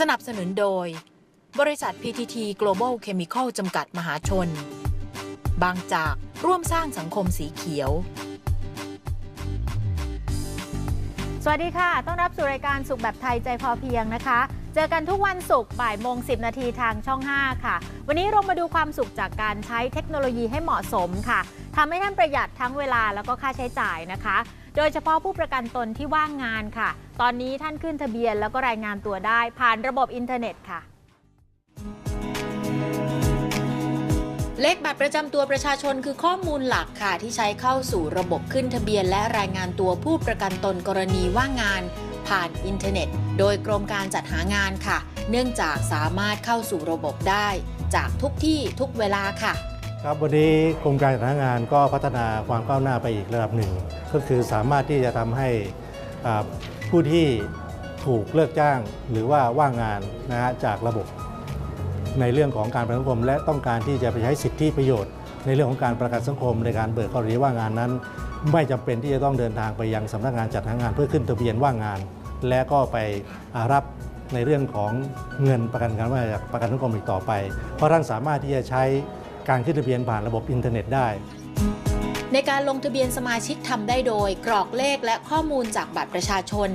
สนับสนุนโดย บริษัท PTT Global Chemical จำกัดมหาชน บางจากร่วมสร้างสังคมสีเขียว สวัสดีค่ะ ต้อนรับสู่รายการสุขแบบไทยใจพอเพียงนะคะ เจอกันทุกวันศุกร์บ่ายโมง 10 นาทีทางช่อง 5 ค่ะ วันนี้เรามาดูความสุขจากการใช้เทคโนโลยีให้เหมาะสมค่ะทำให้ท่านประหยัดทั้งเวลาแล้วก็ค่าใช้จ่ายนะคะ โดยเฉพาะผู้ประกันตนที่ว่างงานค่ะ ตอนนี้ท่านขึ้นทะเบียนแล้วก็รายงานตัวได้ ผ่านระบบอินเทอร์เน็ตค่ะ เลขบัตรประจำตัวประชาชนคือข้อมูลหลักค่ะ ที่ใช้เข้าสู่ระบบขึ้นทะเบียน และรายงานตัวผู้ประกันตนกรณีว่างงาน ผ่านอินเทอร์เน็ต โดยกรมการจัดหางานค่ะ เนื่องจากสามารถเข้าสู่ระบบได้ จากทุกที่ทุกเวลาค่ะ ครับวันนี้กรมการจัดหางานก็พัฒนาความก้าวหน้าไปอีกระดับหนึ่ง ก็คือสามารถที่จะทำให้ผู้ที่ถูกเลิกจ้างหรือว่าว่างงานนะฮะจากระบบในเรื่องของการประกันสังคม และต้องการที่จะไปใช้สิทธิประโยชน์ ในเรื่องของการประกันสังคมในการเบิกกรณีว่างงานนั้น ไม่จำเป็นที่จะต้องเดินทางไปยังสำนักงานจัดหางาน เพื่อขึ้นทะเบียนว่างงาน และก็ไปรับในเรื่องของเงินประกันการว่าจากประกันสังคมอีกต่อไป เพราะท่านสามารถที่จะใช้ การขึ้นทะเบียนผ่านระบบอินเทอร์เน็ตได้ในการลงทะเบียนสมาชิกทำได้โดย กรอกเลขและข้อมูลจากบัตรประชาชน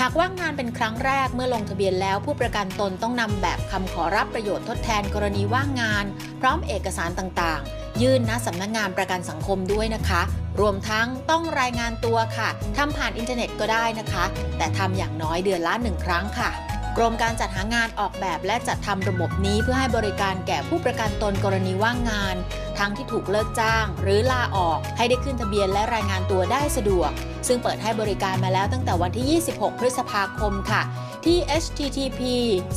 หากว่างงานเป็นครั้งแรกเมื่อลงทะเบียนแล้วผู้ประกันตนต้องนำแบบคำขอรับประโยชน์ทดแทนกรณีว่างงาน พร้อมเอกสารต่างๆ ยื่นณสำนักงานประกันสังคมด้วยนะคะ รวมทั้งต้องรายงานตัวค่ะทำผ่านอินเทอร์เน็ตก็ได้นะคะ แต่ทำอย่างน้อยเดือนละหนึ่งครั้งค่ะ กรมการจัดหางานออกแบบและจัดทำระบบนี้เพื่อให้บริการแก่ผู้ประกันตนกรณีว่างงาน ทั้งที่ถูกเลิกจ้าง หรือลาออก ให้ได้ขึ้นทะเบียนและรายงานตัวได้สะดวก ซึ่งเปิดให้บริการมาแล้วตั้งแต่วันที่ 26 พฤษภาคมค่ะ ที่ http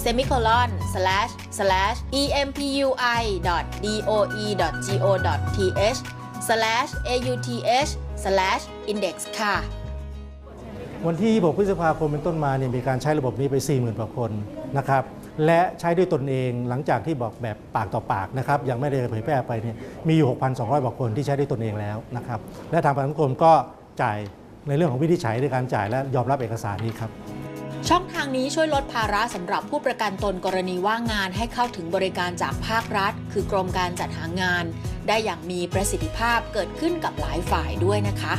semicolon slash slash empui doe go th slash auth slash index ค่ะ วันที่ 26 พฤษภาคมเป็นต้นมาเนี่ยมีการใช้ระบบนี้ไป 40,000กว่าคนนะครับและใช้ด้วยตนเองหลังจากที่บอกแบบปากต่อปากนะครับยังไม่ได้เผยแพร่ไปเนี่ยมีอยู่ 6,200กว่าคนที่ใช้ด้วยตนเองแล้วนะครับและทางประกันสังคมก็จ่ายในเรื่องของวิธีใช้ในการจ่ายและยอมรับเอกสารนี้ครับช่องทางนี้ช่วยลดภาระสำหรับผู้ประกันตนกรณีว่างงานให้เข้าถึงบริการจากภาครัฐ คือกรมการจัดหางาน ได้อย่างมีประสิทธิภาพเกิดขึ้นกับหลายฝ่ายด้วยนะคะ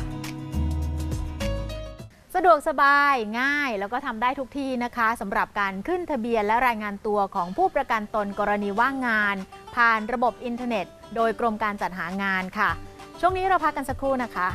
สะดวกสบายง่ายแล้วก็ทำได้ทุกที่นะคะสำหรับการขึ้นทะเบียนและรายงานตัวของผู้ประกันตนกรณีว่างงาน ผ่านระบบอินเทอร์เน็ต โดยกรมการจัดหางานค่ะ ช่วงนี้เราพักกันสักครู่นะคะ